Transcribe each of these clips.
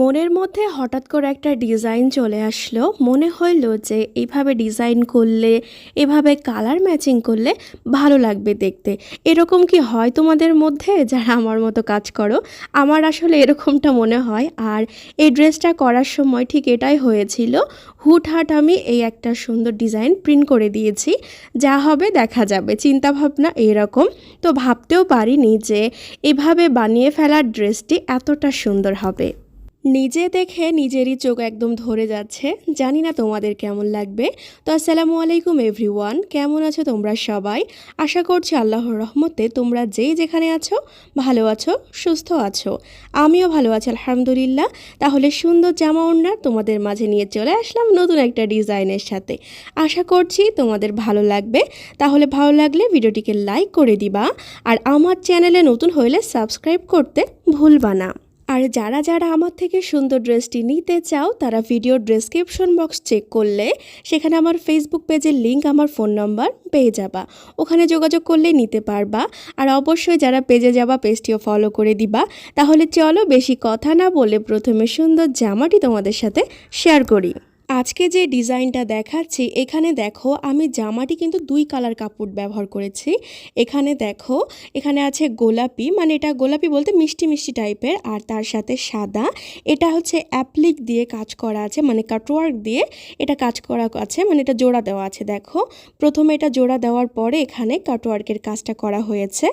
মনের মধ্যে হঠাৎ করে একটা ডিজাইন চলে আসলো। মনে হইল যে এইভাবে ডিজাইন করলে, এভাবে কালার ম্যাচিং করলে ভালো লাগবে দেখতে। এরকম কি হয় তোমাদের মধ্যে? যারা আমার মতো কাজ করো, আমার আসলে এরকমটা মনে হয়। আর এই ড্রেসটা করার সময় ঠিক এটাই হয়েছিল, হুটহাট আমি এই একটা সুন্দর ডিজাইন প্রিন্ট করে দিয়েছি। যা হবে দেখা যাবে, চিন্তাভাবনা এরকম। তো ভাবতেও পারিনি যে এভাবে বানিয়ে ফেলার ড্রেসটি এতটা সুন্দর হবে। নিজে দেখে নিজেরই চোখ একদম ধরে যাচ্ছে। জানি না তোমাদের কেমন লাগবে। তো আসসালামু আলাইকুম, এভরিওয়ান। কেমন আছো তোমরা সবাই? আশা করছি আল্লাহর রহমতে তোমরা যেই যেখানে আছো, ভালো আছো, সুস্থ আছো। আমিও ভালো আছি, আলহামদুলিল্লাহ। তাহলে সুন্দর জামা ওড়না তোমাদের মাঝে নিয়ে চলে আসলাম নতুন একটা ডিজাইনের সাথে। আশা করছি তোমাদের ভালো লাগবে। তাহলে ভালো লাগলে ভিডিওটিকে লাইক করে দিবা। আর আমার চ্যানেলে নতুন হইলে সাবস্ক্রাইব করতে ভুলবা না। আর যারা যারা আমার থেকে সুন্দর ড্রেসটি নিতে চাও, তারা ভিডিও ডেসক্রিপশন বক্স চেক করলে সেখানে আমার ফেসবুক পেজের লিংক আমার ফোন নম্বর পেয়ে যাবা। ওখানে যোগাযোগ করলে নিতে পারবা। আর অবশ্যই যারা পেজে যাবা পেজটিও ফলো করে দিবা। তাহলে চলো বেশি কথা না বলে প্রথমে সুন্দর জামাটি তোমাদের সাথে শেয়ার করি। আজকে যে ডিজাইনটা দেখাচ্ছি, এখানে দেখো আমি জামাটি কিন্তু দুই কালার কাপড় ব্যবহার করেছি। এখানে দেখো, এখানে আছে গোলাপি মানে এটা গোলাপি বলতে মিষ্টি মিষ্টি টাইপের, আর তার সাথে সাদা। এটা হচ্ছে অ্যাপ্লিক দিয়ে কাজ করা আছে মানে কাটওয়ার্ক দিয়ে এটা কাজ করা আছে মানে এটা জোড়া দেওয়া আছে, দেখো। প্রথমে এটা জোড়া দেওয়ার পরে এখানে কাটওয়ার্কের কাজটা করা হয়েছে,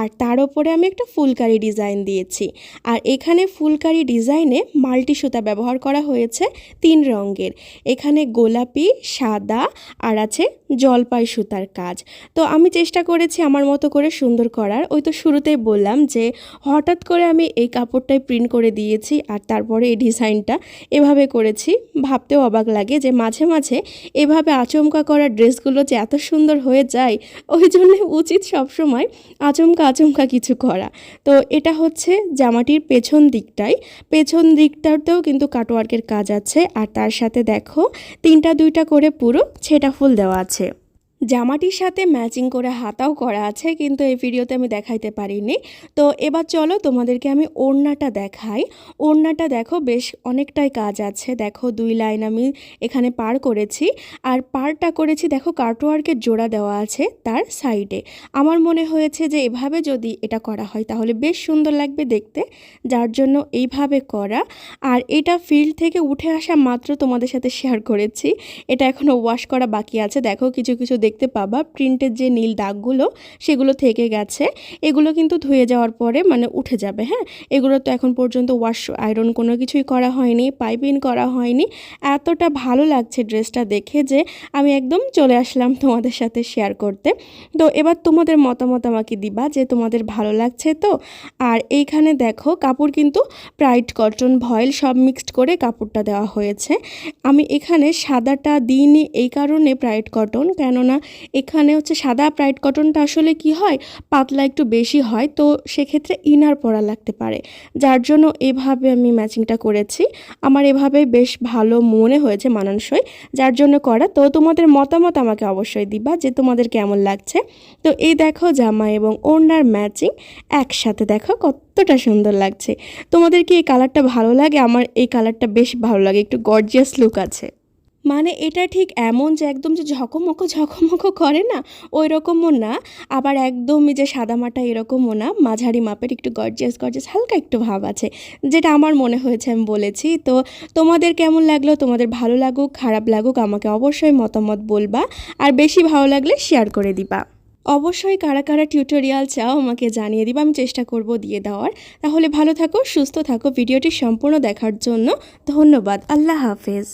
আর তার ওপরে আমি একটা ফুলকারি ডিজাইন দিয়েছি। আর এখানে ফুলকারি ডিজাইনে মাল্টি সুতা ব্যবহার করা হয়েছে, তিন রঙের। এখানে গোলাপি, সাদা আর আছে জলপাই সুতার কাজ। তো আমি চেষ্টা করেছি আমার মতো করে সুন্দর করার। ওই তো শুরুতেই বললাম যে হঠাৎ করে আমি এই কাপড়টাই প্রিন্ট করে দিয়েছি আর তারপরে এই ডিজাইনটা এভাবে করেছি। ভাবতেও অবাক লাগে যে মাঝে মাঝে এভাবে আচমকা করা ড্রেসগুলো যে এত সুন্দর হয়ে যায়, ওই জন্য উচিত সবসময় আচমকা আচমকা কিছু করা। তো এটা হচ্ছে জামাটির পেছন দিকটাই। পেছন দিকটাতেও কিন্তু কাটওয়ার্কের কাজ আছে আর তার সাথে দেখো তিনটা দুইটা করে পুরো ছেটা ফুল দেওয়া আছে। জামাটির সাথে ম্যাচিং করে হাতাও করা আছে, কিন্তু এই ভিডিওতে আমি দেখাইতে পারিনি। তো এবার চলো তোমাদেরকে আমি ওড়নাটা দেখাই। ওড়নাটা দেখো বেশ অনেকটাই কাজ আছে। দেখো দুই লাইন আমি এখানে পার করেছি। আর পারটা করেছি, দেখো কার্টওয়ার্কের জোড়া দেওয়া আছে তার সাইডে। আমার মনে হয়েছে যে এভাবে যদি এটা করা হয়, তাহলে বেশ সুন্দর লাগবে দেখতে, যার জন্য এইভাবে করা। আর এটা ফিল্ড থেকে উঠে আসা মাত্র তোমাদের সাথে শেয়ার করেছি। এটা এখনও ওয়াশ করা বাকি আছে। দেখো কিছু কিছু পাবা প্রিন্টের যে নীল দাগগুলো সেগুলো থেকে গেছে। এগুলো কিন্তু ধুয়ে যাওয়ার পরে মানে উঠে যাবে হ্যাঁ? এগুলো তো এখন পর্যন্ত ওয়াশ আয়রন কোনো কিছুই করা হয়নি পাইপিং করা হয়নি। এতটা ভালো লাগছে ড্রেসটা দেখে যে আমি একদম চলে আসলাম তোমাদের সাথে শেয়ার করতে। তো এবার তোমাদের মতামত আমাকে দিবা যে তোমাদের ভালো লাগছে তো? আর এইখানে দেখো কাপড় কিন্তু প্রাইড কটন ভয়েল সব মিক্সড করে কাপড়টা দেওয়া হয়েছে। আমি এখানে সাদাটা দিইনি এই কারণে প্রাইড কটন কেননা এখানে হচ্ছে সাদা প্রাইড কটনটা আসলে কি হয়? পাতলা একটু বেশি হয়, তো সেক্ষেত্রে ইনার পরা লাগতে পারে। যার জন্য এভাবে আমি ম্যাচিংটা করেছি। আমার এভাবে বেশ ভালো মনে হয়েছে মানানসই, যার জন্য করা। তো তোমাদের মতামত আমাকে অবশ্যই দিবা যে তোমাদের কেমন লাগছে। তো এই দেখো জামা এবং ওড়নার ম্যাচিং একসাথে দেখো কতটা সুন্দর লাগছে। তোমাদের কি এই কালারটা ভালো লাগে? আমার এই কালারটা বেশ ভালো লাগে, একটু গর্জিয়াস লুক আছে। মানে এটা ঠিক এমন যে একদম যে ঝকমকো ঝকমকো করে না ওই রকমও না। আবার একদমই যে সাদামাটা এরকমও না, মাঝারি মাপের একটু গর্জিয়াস গর্জিয়াস হালকা একটু ভাব আছে, যেটা আমার মনে হয়েছে আমি বলেছি। তো তোমাদের কেমন লাগল? তোমাদের ভালো লাগুক, খারাপ লাগুক, আমাকে অবশ্যই মতামত বলবা। আর বেশি ভালো লাগলে শেয়ার করে দিবা। অবশ্যই কারা কারা টিউটোরিয়াল চাও আমাকে জানিয়ে দিবা, আমি চেষ্টা করব দিয়ে দেওয়ার। তাহলে ভালো থাকো, সুস্থ থাকো, ভিডিওটি সম্পূর্ণ দেখার জন্য ধন্যবাদ। আল্লাহ হাফেজ।